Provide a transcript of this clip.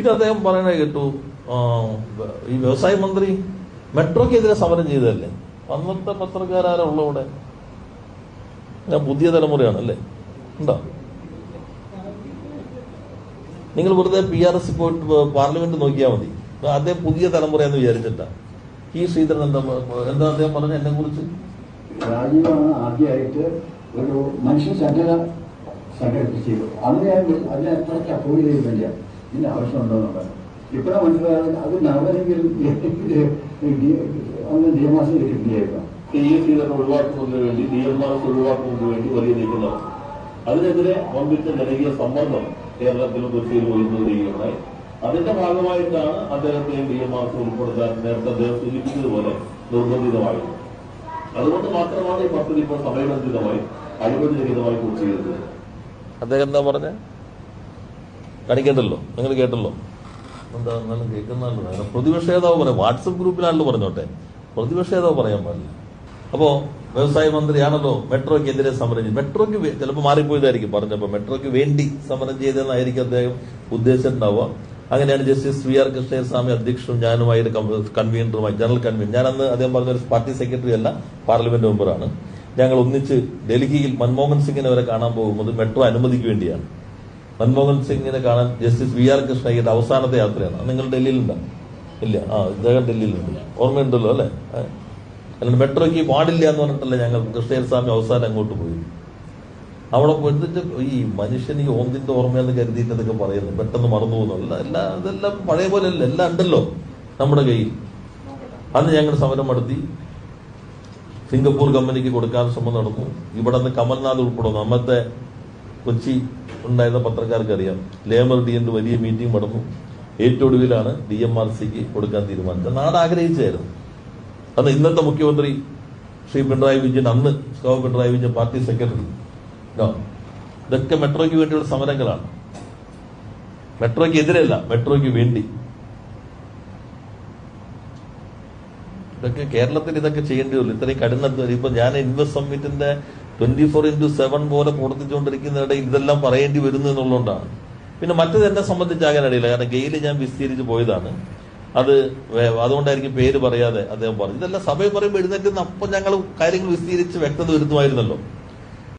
ഇത് അദ്ദേഹം പറയണ കേട്ടു ഈ വ്യവസായ മന്ത്രി മെട്രോക്കെതിരെ സമരം ചെയ്തതല്ലേ? അന്നത്തെ പത്രക്കാരാരാ ഉള്ള ഇവിടെ ഞാൻ പുതിയ തലമുറയാണ് അല്ലേ? ഉണ്ടോ? നിങ്ങൾ വെറുതെ പി ആർ എസ് പോയിട്ട് പാർലമെന്റ് നോക്കിയാൽ മതി. അദ്ദേഹം പുതിയ തലമുറയെന്ന് വിചാരിച്ചിട്ടാ. ഈ ശ്രീധരൻ എന്താ എന്താ അദ്ദേഹം പറഞ്ഞ എന്നെ കുറിച്ച്? രാജീവാണ് ആദ്യമായിട്ട് ഒരു മനുഷ്യ സംഘടന സംഘടിപ്പിച്ചത്. അന്ന് അതിനെ അത്രയ്ക്ക് ചെയ്തില്ല. ഇതിന്റെ ആവശ്യമുണ്ടോ എന്നുള്ളത് ഇപ്പോഴാണ് മനസ്സിലായത് അത് നവരെങ്കിലും അന്ന് നിയമാസം കിട്ടിയായിരുന്നു. പി എസ് സി തന്നെ ഒഴിവാക്കുന്നതിന് വേണ്ടി ഡി എം ആർ ഒഴിവാക്കുന്നതിന് വേണ്ടി വലിയ നീക്കം നടത്തി അതിനെതിരെ വമ്പിച്ച ജനകീയ സമ്മർദ്ദം കേരളത്തിലും കൊച്ചിയിലും ഉയർന്നു വരികയുണ്ടായി അതിന്റെ ഭാഗമായിട്ടാണ് അദ്ദേഹത്തെയും ഡി എം ആർ ഉൾപ്പെടുത്താൻ നേരത്തെ അദ്ദേഹം സൂചിപ്പിച്ചതുപോലെ നിർബന്ധിതമായി. അതുകൊണ്ട് മാത്രമാണ് ഈ പദ്ധതി ഇപ്പോൾ സമയബന്ധിതമായി അഴിമതിരഹിതമായി പൂർത്തീകരിച്ചത്. അദ്ദേഹം എന്താ പറഞ്ഞ? കാണിക്കണ്ടല്ലോ നിങ്ങൾ കേട്ടല്ലോ? എന്താ എന്നാലും കേൾക്കുന്നല്ലോ പ്രതിപക്ഷ നേതാവ് പറയാം. വാട്സപ്പ് ഗ്രൂപ്പിലാണല്ലോ പറഞ്ഞോട്ടെ. പ്രതിപക്ഷ നേതാവ് പറയാൻ പാടില്ല. അപ്പോ വ്യവസായ മന്ത്രിയാണല്ലോ മെട്രോയ്ക്കെതിരെ സമരം ചെയ്തു മെട്രോയ്ക്ക് ചിലപ്പോൾ മാറിപ്പോയതായിരിക്കും പറഞ്ഞപ്പോ. മെട്രോയ്ക്ക് വേണ്ടി സമരം ചെയ്തതെന്നായിരിക്കും അദ്ദേഹം ഉദ്ദേശിച്ചിട്ടുണ്ടാവുക. അങ്ങനെയാണ് justice V R Krishnaswamy Swamy അധ്യക്ഷനും ഞാനുമായി കൺവീനറുമായി ജനറൽ കൺവീനർ ഞാൻ അന്ന് അദ്ദേഹം പറഞ്ഞ ഒരു പാർട്ടി സെക്രട്ടറി അല്ല പാർലമെന്റ് മെമ്പറാണ് ഞങ്ങൾ ഒന്നിച്ച് ഡൽഹിയിൽ മൻമോഹൻ സിംഗിനെ വരെ കാണാൻ പോകുന്നത് മെട്രോ അനുമതിക്ക് വേണ്ടിയാണ്. മൻമോഹൻ സിംഗിനെ കാണാൻ ജസ്റ്റിസ് വി ആർ കൃഷ്ണയ്യയുടെ അവസാനത്തെ യാത്രയാണ്. നിങ്ങൾ ഡൽഹിയിലുണ്ടോ? ഇല്ല. ആ ഇദ്ദേഹം ഡൽഹിയിലുണ്ട്. ഓർമ്മയുണ്ടല്ലോ അല്ലേ? അല്ലെങ്കിൽ മെട്രോയ്ക്ക് പാടില്ല എന്ന് പറഞ്ഞിട്ടല്ല ഞങ്ങൾ കൃഷ്ണയ്യർ സ്വാമി അവസാനം അങ്ങോട്ട് പോയി. അവിടെ പോയിട്ട് ഈ മനുഷ്യൻ ഈ ഓന്തിന്റെ ഓർമ്മയെന്ന് കരുതിയിട്ട് അതൊക്കെ പറയുന്നു. പെട്ടെന്ന് മറന്നു പോകുന്നു. എല്ലാ ഇതെല്ലാം പഴയ പോലെ അല്ല എല്ലാം ഉണ്ടല്ലോ നമ്മുടെ കയ്യിൽ. അന്ന് ഞങ്ങൾ സമരം നടത്തി. സിംഗപ്പൂർ കമ്പനിക്ക് കൊടുക്കാൻ ശ്രമം നടന്നു. ഇവിടെ നിന്ന് കമൽനാഥ് ഉൾപ്പെടുന്നു അന്നത്തെ കൊച്ചി ഉണ്ടായിരുന്ന പത്രക്കാർക്ക് അറിയാം ലേബർ ഡി എന്റെ വലിയ മീറ്റിംഗ് നടന്നു. ഏറ്റവും ഒടുവിലാണ് ഡി എം ആർ സിക്ക് കൊടുക്കാൻ തീരുമാനിച്ചത്. നാട് ആഗ്രഹിച്ചായിരുന്നു അന്ന് ഇന്നത്തെ മുഖ്യമന്ത്രി ശ്രീ പിണറായി വിജയൻ അന്ന് സ്കോ പിണറായി വിജയൻ പാർട്ടി സെക്രട്ടറി. ഇതൊക്കെ മെട്രോയ്ക്ക് വേണ്ടിയുള്ള സമരങ്ങളാണ്. മെട്രോയ്ക്ക് എതിരല്ല മെട്രോയ്ക്ക് വേണ്ടി. ഇതൊക്കെ കേരളത്തിൽ ഇതൊക്കെ ചെയ്യേണ്ടി വരും. ഇത്രയും കഠിന ഇപ്പൊ ഞാൻ ഇൻവെസ്റ്റ് സമ്മിറ്റിന്റെ ട്വന്റി ഫോർ ഇന്റു സെവൻ പോലെ പ്രവർത്തിച്ചുകൊണ്ടിരിക്കുന്നിടയിൽ ഇതെല്ലാം പറയേണ്ടി വരുന്നു എന്നുള്ളതുകൊണ്ടാണ്. പിന്നെ മറ്റത് എന്നെ സംബന്ധിച്ചാകാൻ ഇടയില്ല. കാരണം ഗെയിൽ ഞാൻ വിസ്തീരിച്ച് പോയതാണ്. അത് അതുകൊണ്ടായിരിക്കും പേര് പറയാതെ അദ്ദേഹം പറഞ്ഞു. ഇതെല്ലാം സഭയിൽ പറയുമ്പോൾ എഴുന്നേറ്റ് അപ്പം ഞങ്ങൾ കാര്യങ്ങൾ വിസ്തീരിച്ച് വ്യക്തത വരുത്തുമായിരുന്നല്ലോ.